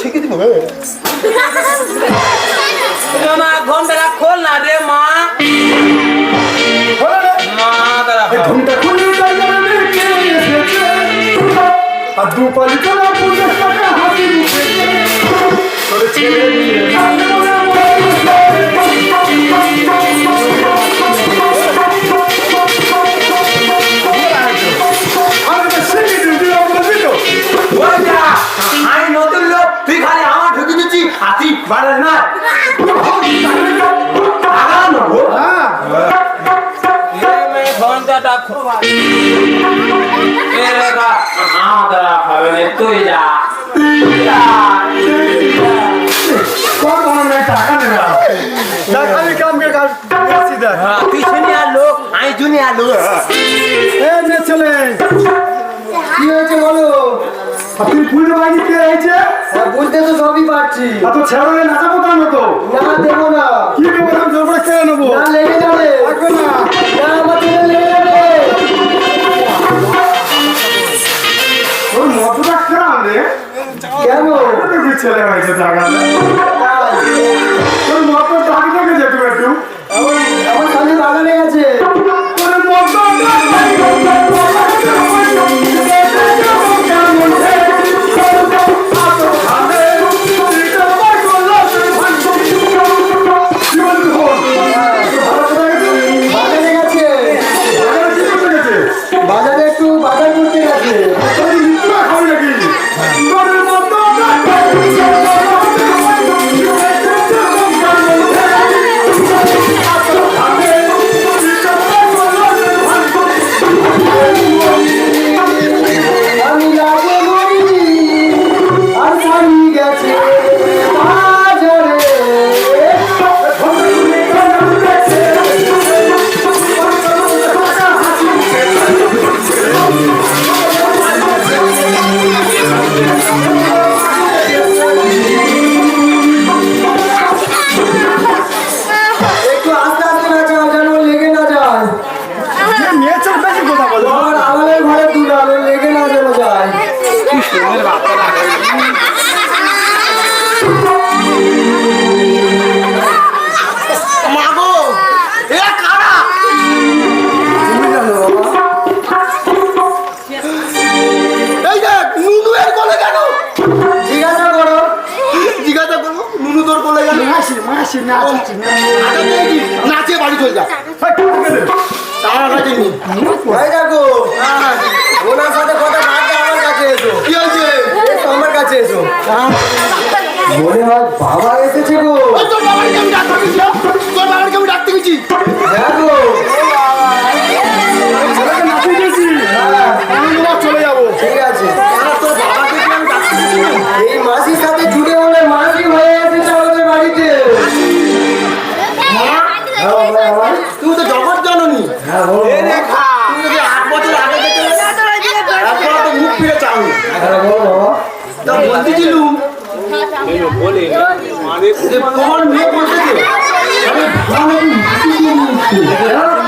শিখে দিব মা ঘণ্টা খোল না রে মা। ঘণ্টা খুলে আর দু পালি তুই যা। টাকা নেবে কি হয়েছে বলো? আপনি ফুল বাড়িতে হয়েছে হ্যাঁ, বুঝতে তো সবই পারছি। এত ছেড়ে নাচাবো তার মতো না দেবো না। কি দেবো জোর করে খেয়ে নেব? না লেগে যাবে। না। 哦，那就 ಪಿಕ್ಚರ್ আসি না আসছি না নাচে বাড়ি চলে যা ওনার সাথে কথা বাদ আমার কাছে এসো। কি হয়েছে? আমার কাছে এসো। মনে হয় বাবা এসেছে গো। তোর বাবাকে আমি ডাকতে গেছি। যে তোমার মেয়ে বলছে যে আমি ভালো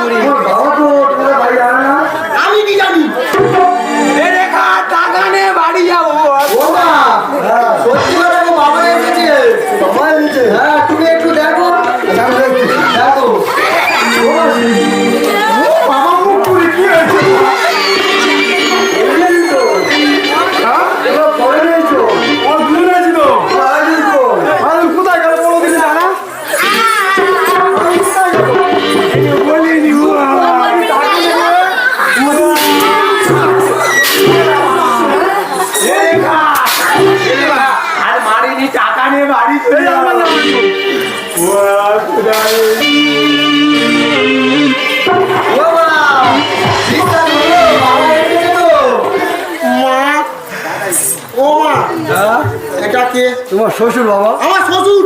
তোমার শ্বশুর বাবা? আমার শ্বশুর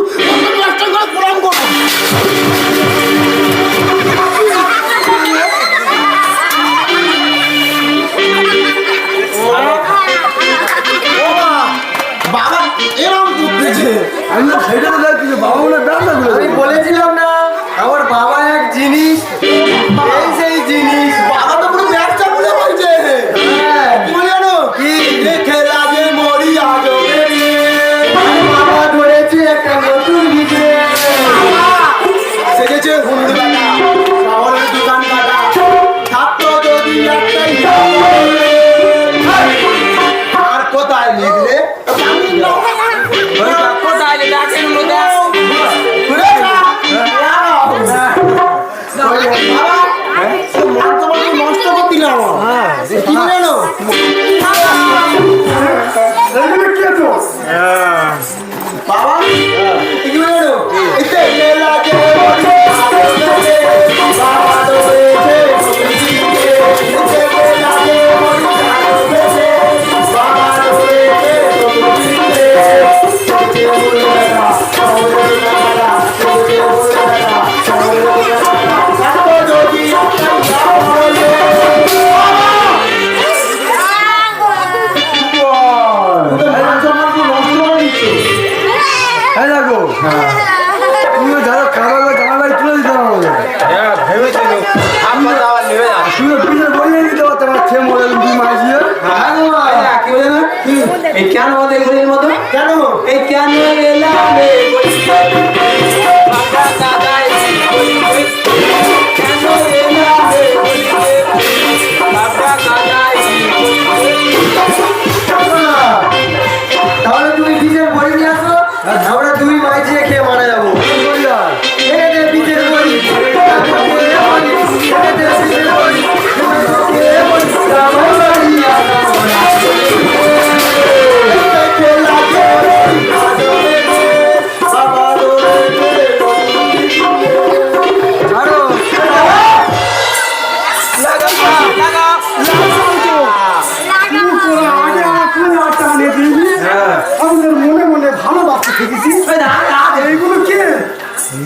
প্রণাম করো। বাবা এরকম করতেছে। আমি সেটা বাবা মনে ব্যবসা করে আমি বলেছিলাম like they don't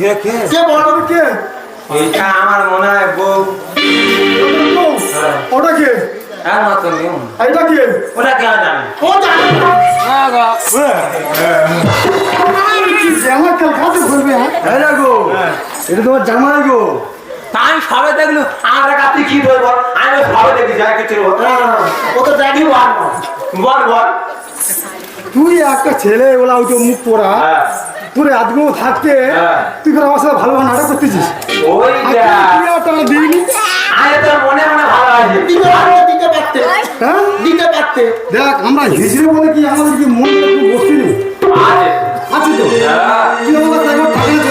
কে? কে এইটা আমার মনে হয় বউ। ও, ওটা কে? একমাত্র এটা কে? ওটা কেন জানে? ও জানে। না। কাল হ্যাঁ হ্যাঁ। দেখো এটা তোমার জামাই গো। আমি সবে দেখলু আমরা কাছে কি বলব? আমি সবে দেখি যাই কিছু ও তো জানি বল বল। বল তুই একটা ছেলে ওলা ওই তো মুখ পোড়া। হ্যাঁ। তোর আজকেও থাকতে হ্যাঁ। তুই করে আমার সাথে ভালো ভালো নাটক করতেছিস। তোর মনে মনে হ্যাঁ? দেখ আমরা হিজড়ে বলে কি আমাদের কি মন একটু আছে আছে তো? হ্যাঁ। আমার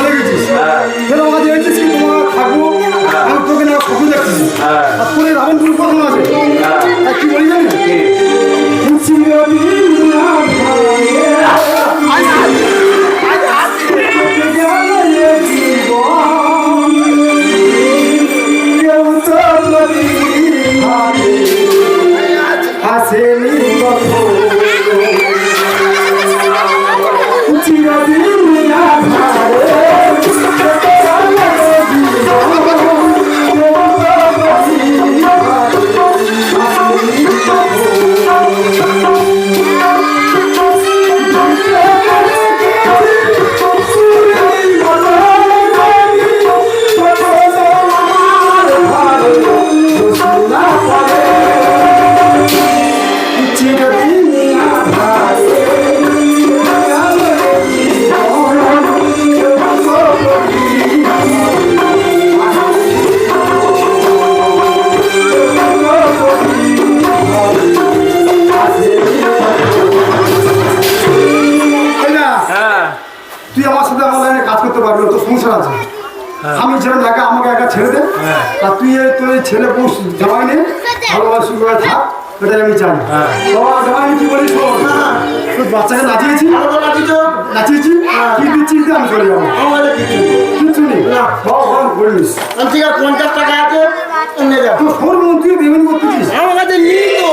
পারবি না, তোর সংসার আছে। আমি যেরকম একা আমাকে একা ছেড়ে দে। আর তুই তোর ছেলে বউ জামাই নে ভালোবাসি করে থাক এটাই আমি চাই। বাবা জামাই কি বলি শোন তোর বাচ্চাকে নাচিয়েছি? তো। নাচিছ নাচিয়েছি কি দিচ্ছিস আমি চলে যাব? কিছু নেই। বাবা বলিস। আছে পঞ্চাশ টাকা আছে তোর ফোন তুই পেমেন্ট করতেছিস আমার কাছে নেই তো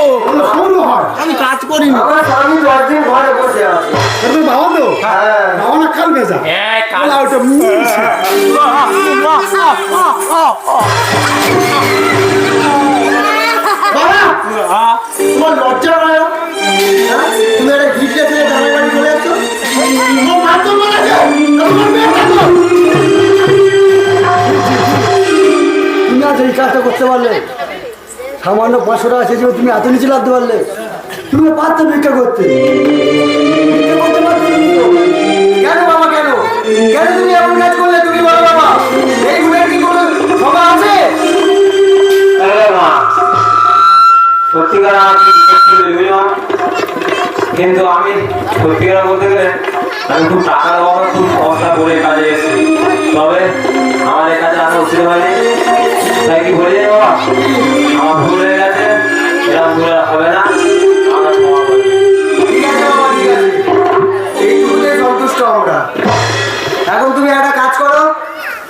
ফোন হয় আমি কাজ করিনি আমার স্বামী দশ দিন ঘরে বসে আছে এটা তোর বাবা তো। হ্যাঁ। বাবা না কাল ভেজা। কাল- ওটা মিলছে। বাবা তোমার লজ্জা হয় হ্যাঁ? তুমি একটা বাড়ি চলে তোমার মেয়ে তুমি আজ এই কাজটা করতে পারলে। সামান্য পাঁচশো টাকা চেয়েছিল তুমি এত নিচে লাগতে পারলে। তুমি পারতে ভিক্ষা করতে। কেন তুমি এমন কাজ করলে? তুমি বলো বাবা। এই গুণের কি কোনো ক্ষমা আছে? সত্যিকার আমার কি একটু বুঝলি মা কিন্তু আমি সত্যিকার বলতে গেলে, আমি খুব টাকার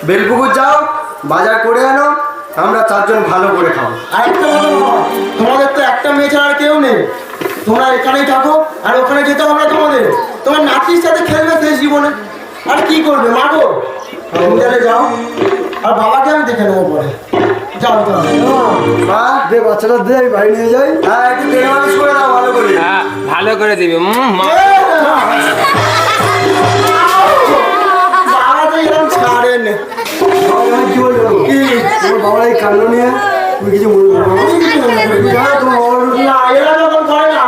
বেলপুকুর যাও বাজার করে আনো আমরা চারজন ভালো করে বাবা তোমাদের তো একটা মেয়ে ছাড়া আর কেউ নেই। তোমরা এখানেই থাকো আর ওখানে যেতে হবে তোমাদের। তোমার নাতির সাথে খেলবে শেষ জীবনে। আর কি করবে মারো তুমি তাহলে যাও। আর বাবাকে আমি দেখে নেব পরে। যাও মা দে বাচ্চাটা দে আমি বাড়ি নিয়ে যাই। হ্যাঁ একটু তেল মালিশ করে দাও ভালো করে। হ্যাঁ ভালো করে দিবি। উম, মা। বললে কি বলল কি তোমার বাবার এই কান্ড নিয়ে তুমি কিছু মনে করো তোমার বাবার